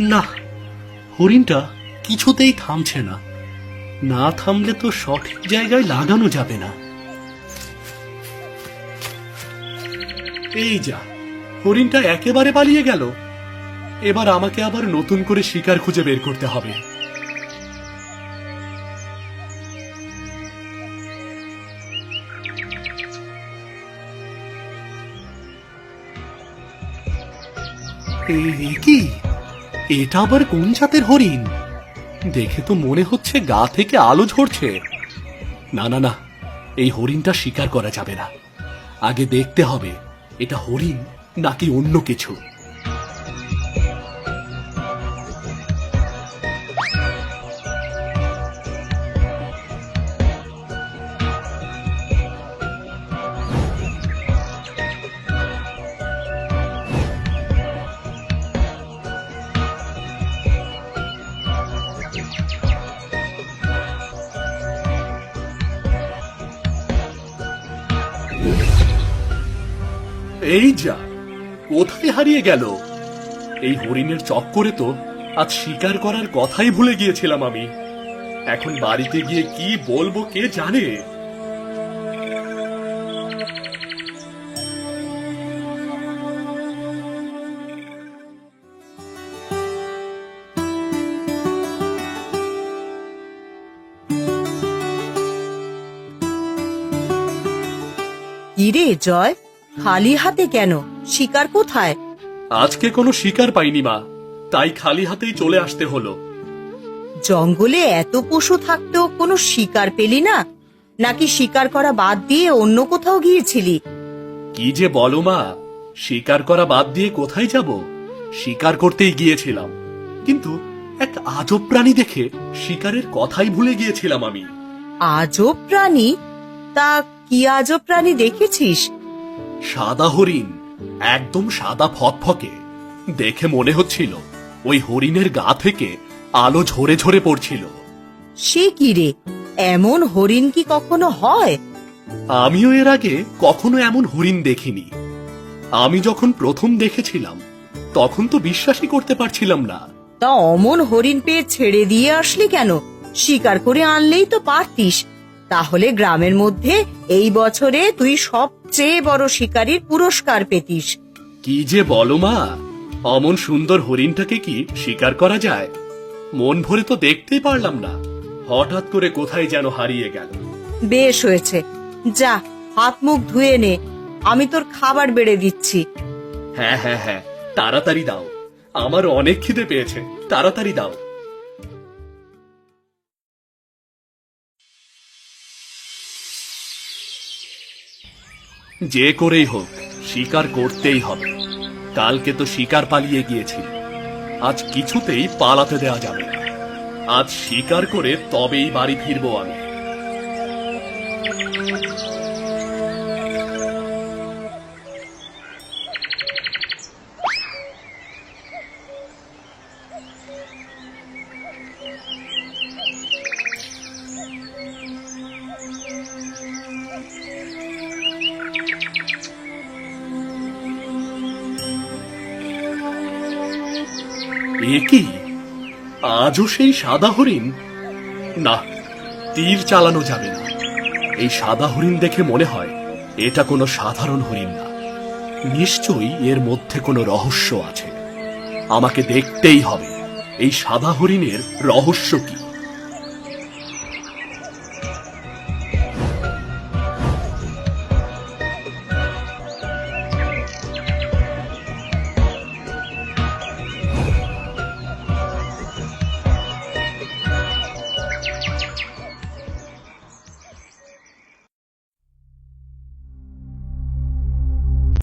না, হরিণটা কিছুতেই থামছে না। না থামলে তো সঠিক জায়গায় লাগানো যাবে না। এই যা, হরিণটা একেবারে পালিয়ে গেল। এবার আমাকে আবার নতুন করে শিকার খুঁজে বের করতে হবে। এই কি? এটা আবার কোন জাতের হরিণ? দেখে তো মনে হচ্ছে গা থেকে আলো ঝরছে। না না না, এই হরিণটা শিকার করা যাবে না। আগে দেখতে হবে, এটা হরিণ নাকি অন্য কিছু। এই যা, কোথায় হারিয়ে গেল? এই হরিণের চক্করে তো আজ শিকার করার কথাই ভুলে গিয়েছিলাম আমি। এখন বাড়িতে গিয়ে কি বলব কে জানে? কিরে জয়। খালি হাতে কেন? শিকার কোথায়? আজকে কোনো শিকার পাইনি মা। তাই খালি হাতেই চলে আসতে হলো। জঙ্গলে এত পশু থাকতেও কোনো শিকার পেলি না? নাকি শিকার করা বাদ দিয়ে অন্য কোথাও গিয়েছিলি? কি যে বলো মা। শিকার করা বাদ দিয়ে কোথায় যাব? শিকার করতেই গিয়েছিলাম। কিন্তু এক আজব প্রাণী দেখে শিকারের কথাই ভুলে গিয়েছিলাম আমি। আজব প্রাণী? তা কি আজব প্রাণী দেখেছিস? সাদা হরিণ একদম সাদা ফকফকে। দেখে মনে হচ্ছিল ওই হরিণের গা থেকে আলো ঝরে ঝরে পড়ছিল। সে কি রে? এমন হরিণ কি কখনো হয়? আমিও এর আগে কখনো এমন হরিণ দেখিনি। আমি যখন প্রথম দেখেছিলাম তখন তো বিশ্বাসই করতে পারছিলাম না। তা অমন হরিণ পেয়ে ছেড়ে দিয়ে আসলি কেন? শিকার করে আনলেই তো পারতিস। তাহলে গ্রামের মধ্যে এই বছরে তুই সবচেয়ে বড় শিকারীর পুরস্কার পেতিস। কি যে বলো মা অমন সুন্দর হরিণটাকে কি শিকার করা যায়? মন ভরে তো দেখতেই পারলাম না হঠাৎ করে কোথায় যেন হারিয়ে গেল। বেশ হয়েছে। যা হাত মুখ ধুয়ে নে আমি তোর খাবার বেড়ে দিচ্ছি। হ্যাঁ হ্যাঁ হ্যাঁ তাড়াতাড়ি দাও। আমার অনেক খিদে পেয়েছে তাড়াতাড়ি দাও। যে করেই হোক, শিকার করতেই হবে। কালকে তো শিকার পালিয়ে গিয়েছিল আজ কিছুতেই পালাতে দেওয়া যাবে না। আজ শিকার করে তবেই বাড়ি ফিরবো আমি। এ কি? আজও সেই সাদা হরিণ? না, তীর চালানো যাবে না। এই সাদা হরিণ দেখে মনে হয় এটা কোনো সাধারণ হরিণ না। নিশ্চয়ই এর মধ্যে কোনো রহস্য আছে। আমাকে দেখতেই হবে, এই সাদা হরিণের রহস্য কি?